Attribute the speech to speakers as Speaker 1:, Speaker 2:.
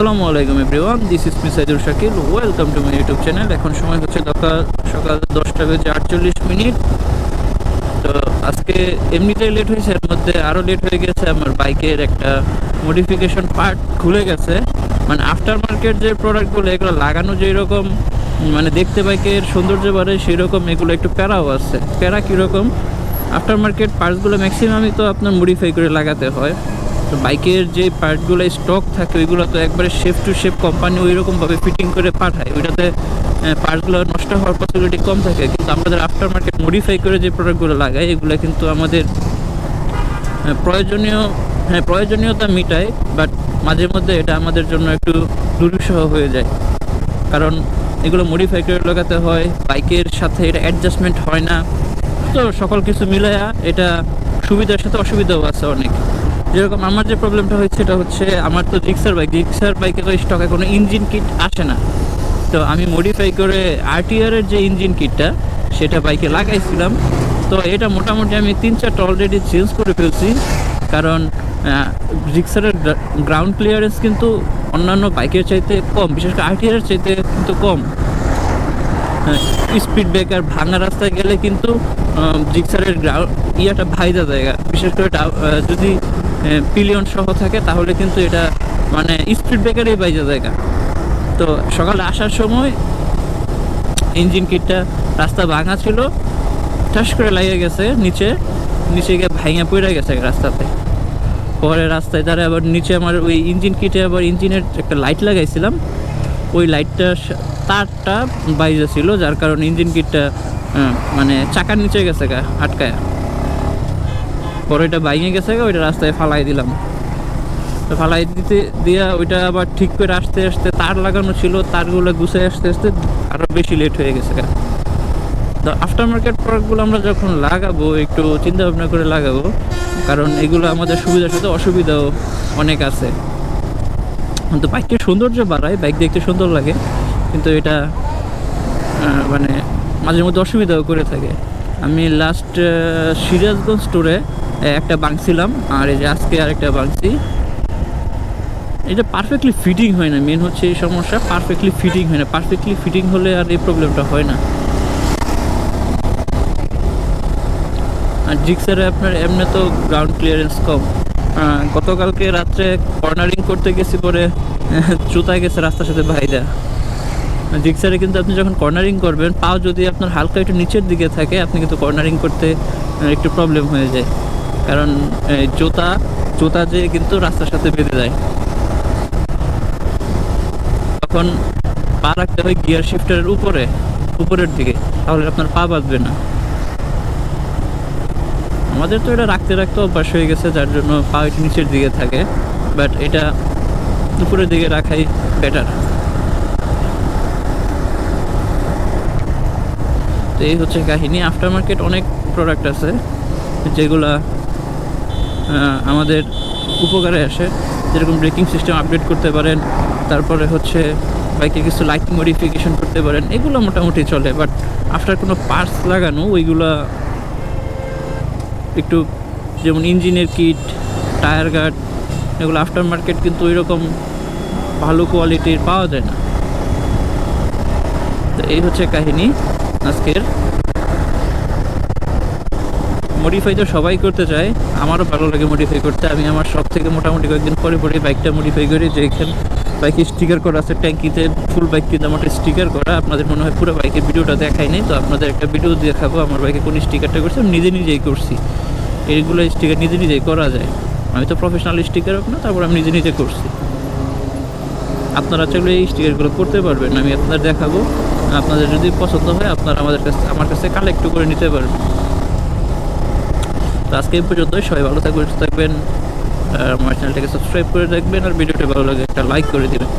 Speaker 1: আসসালামু আলাইকুম everyone this is Misaidur Shakil welcome to my YouTube channel এখন সময় হচ্ছে সকাল সকাল দশটা বেজে আটচল্লিশ মিনিট। তো আজকে এমনিতেই লেট হয়েছে, এর মধ্যে আরও লেট হয়ে গেছে, আমার বাইকের একটা মডিফিকেশন পার্ট খুলে গেছে। মানে আফটার মার্কেট যে প্রোডাক্টগুলো এগুলো লাগানো যেই রকম মানে দেখতে বাইকের সৌন্দর্য বাড়ে সেই রকম এগুলো একটু প্যারাও আছে। প্যারা কীরকম? আফটার মার্কেট পার্টসগুলো ম্যাক্সিমামই তো আপনার মডিফাই করে লাগাতে হয়। তো বাইকের যে পার্টগুলো স্টক থাকে, ওইগুলো তো একবারে শেপ টু শেপ কোম্পানি ওই রকমভাবে ফিটিং করে পাঠায়। ওইটাতে পার্টসগুলো নষ্ট হওয়ার পসিবিলিটি কম থাকে। কিন্তু আমাদের আফটার মার্কেট মডিফাই করে যে প্রোডাক্টগুলো লাগায় এগুলো কিন্তু আমাদের প্রয়োজনীয় হ্যাঁ প্রয়োজনীয়তা মিটায় বাট মাঝে মধ্যে এটা আমাদের জন্য একটু দুর্বিষহ হয়ে যায়। কারণ এগুলো মডিফাই করে লাগাতে হয়, বাইকের সাথে এটা অ্যাডজাস্টমেন্ট হয় না। তো সকল কিছু মিলায়া এটা সুবিধার সাথে অসুবিধাও আছে অনেক। যেরকম আমার যে প্রবলেমটা হচ্ছে সেটা হচ্ছে আমার তো জিক্সার বাইক জিক্সার বাইকে তো স্টকে কোনো ইঞ্জিন কিট আসে না। তো আমি মডিফাই করে আরটিআর এর যে ইঞ্জিন কিটটা সেটা বাইকে লাগাইছিলাম। তো এটা মোটামুটি আমি তিন চারটা অলরেডি চেঞ্জ করে ফেলছি। কারণ জিক্সারের গ্রাউন্ড ক্লিয়ারেন্স কিন্তু অন্যান্য বাইকের চাইতে কম, বিশেষ করে এর চাইতে কিন্তু কম। স্পিড ব্রেকার ভাঙা রাস্তায় গেলে কিন্তু জিক্সারের গ্রাউন্ড ইয়াটা ভাইদা জায়গা। বিশেষ করে যদি পিলিয়ন সহ থাকে, তাহলে কিন্তু এটা মানে স্পিড ব্রেকারই বাইজা জায়গা। তো সকালে আসার সময় ইঞ্জিন কিটটা রাস্তা ভাঙা ছিল, ঠাস করে লাগিয়ে গেছে নিচে নিচে গিয়ে ভাঙা পড়ে গেছে রাস্তাতে। পরে রাস্তায় তারা আবার নিচে আমার ওই ইঞ্জিন কিটে আবার ইঞ্জিনের একটা লাইট লাগাইছিলাম। ওই লাইটটা তারটা বাইরে ছিল, যার কারণে ইঞ্জিন কিটটা মানে চাকার নিচে গেছে গা, আটকায়। পরে ওইটা বাইকে গেছে ওইটা রাস্তায় ফালাই দিলাম। তো ফালাই দিতে, দিয়া ওইটা আবার ঠিক করে আসতে আসতে তার লাগানো ছিল, তারগুলো গুছে আসতে আসতে আরও বেশি লেট হয়ে গেছে তো আফটার মার্কেট প্রোডাক্টগুলো আমরা যখন লাগাবো, একটু চিন্তা ভাবনা করে লাগাবো, কারণ এগুলো আমাদের সুবিধার সাথে অসুবিধাও অনেক আছে। তো বাইকের সৌন্দর্য বাড়ায়, বাইক দেখতে সুন্দর লাগে, কিন্তু এটা মানে মাঝে মধ্যে অসুবিধাও করে থাকে। আমি লাস্ট সিরাজগঞ্জ স্টোরে একটা বাংছিলাম আর এই যে আজকে আরেকটা বাংছি এটা পারফেক্টলি ফিটিং হয় না মেন হচ্ছে এই সমস্যা পারফেক্টলি ফিটিং হয় না। পারফেক্টলি ফিটিং হলে আর এই প্রবলেমটা হয় না। আর জিক্সারে আপনার এমনি তো গ্রাউন্ড ক্লিয়ারেন্স কম। গতকালকে রাত্রে কর্নারিং করতে গেছি পরে জুতায় গেছে রাস্তার সাথে ভাইদা জিক্সারে কিন্তু আপনি যখন কর্নারিং করবেন, পাও যদি আপনার হালকা একটু নিচের দিকে থাকে, আপনি কিন্তু কর্নারিং করতে একটু প্রবলেম হয়ে যায়। কারণ জুতা জুতা যে কিন্তু রাস্তার সাথে বেঁধে যায় তখন পা রাখতে হয় গিয়ার শিফটারের উপরে, উপরের দিকে, তাহলে আপনার পা বাঁধবে না। আমাদের তো এটা রাখতে রাখতে অভ্যাস হয়ে গেছে, যার জন্য পা একটু নিচের দিকে থাকে বাট এটা উপরের দিকে রাখাই বেটার তো এই হচ্ছে কাহিনী। আফটার মার্কেট অনেক প্রোডাক্ট আছে, যেগুলা আমাদের উপকারে আসে। যেরকম ব্রেকিং সিস্টেম আপডেট করতে পারেন, তারপরে হচ্ছে বাইকে কিছু লাইটিং মডিফিকেশন করতে পারেন, এগুলো মোটামুটি চলে। বাট আফটার কোনো পার্টস লাগানো, ওইগুলা একটু যেমন ইঞ্জিনের কিট টায়ার গার্ড এগুলো আফটার মার্কেট কিন্তু ওই রকম ভালো কোয়ালিটির পাওয়া যায় না। তো এই হচ্ছে কাহিনী আজকের। মডিফাই তো সবাই করতে চায়, আমারও ভালো লাগে মডিফাই করতে। আমি আমার সব থেকে মোটামুটি কয়েকদিন পরে পরে বাইকটা মডিফাই করি, যে এখানে বাইকে স্টিকার করা আছে, ট্যাঙ্কিতে ফুল বাইক কিন্তু আমার স্টিকার করা। আপনাদের মনে হয় পুরো বাইকের ভিডিওটা দেখাই নেই, তো আপনাদের একটা ভিডিও দেখাবো আমার বাইকে কোন স্টিকারটা করছি। আমি নিজে নিজেই করছি। এইগুলো স্টিকার নিজে নিজেই করা যায়। আমি তো প্রফেশনাল স্টিকার না, তারপর আমি নিজে নিজে করছি। আপনারা চাইলে এই স্টিকারগুলো করতে পারবেন, আমি আপনাদের দেখাবো। আপনাদের যদি পছন্দ হয়, আপনারা আমাদের কাছে আমার কাছে কালেক্ট করে নিতে পারবেন। তো আজকে এই পর্যন্ত সবাই ভালো থাকবেন, সুস্থ থাকবেন, আর আমার চ্যানেলটাকে সাবস্ক্রাইব করে রাখবেন, আর ভিডিওটা ভালো লাগে একটা লাইক করে দিবেন।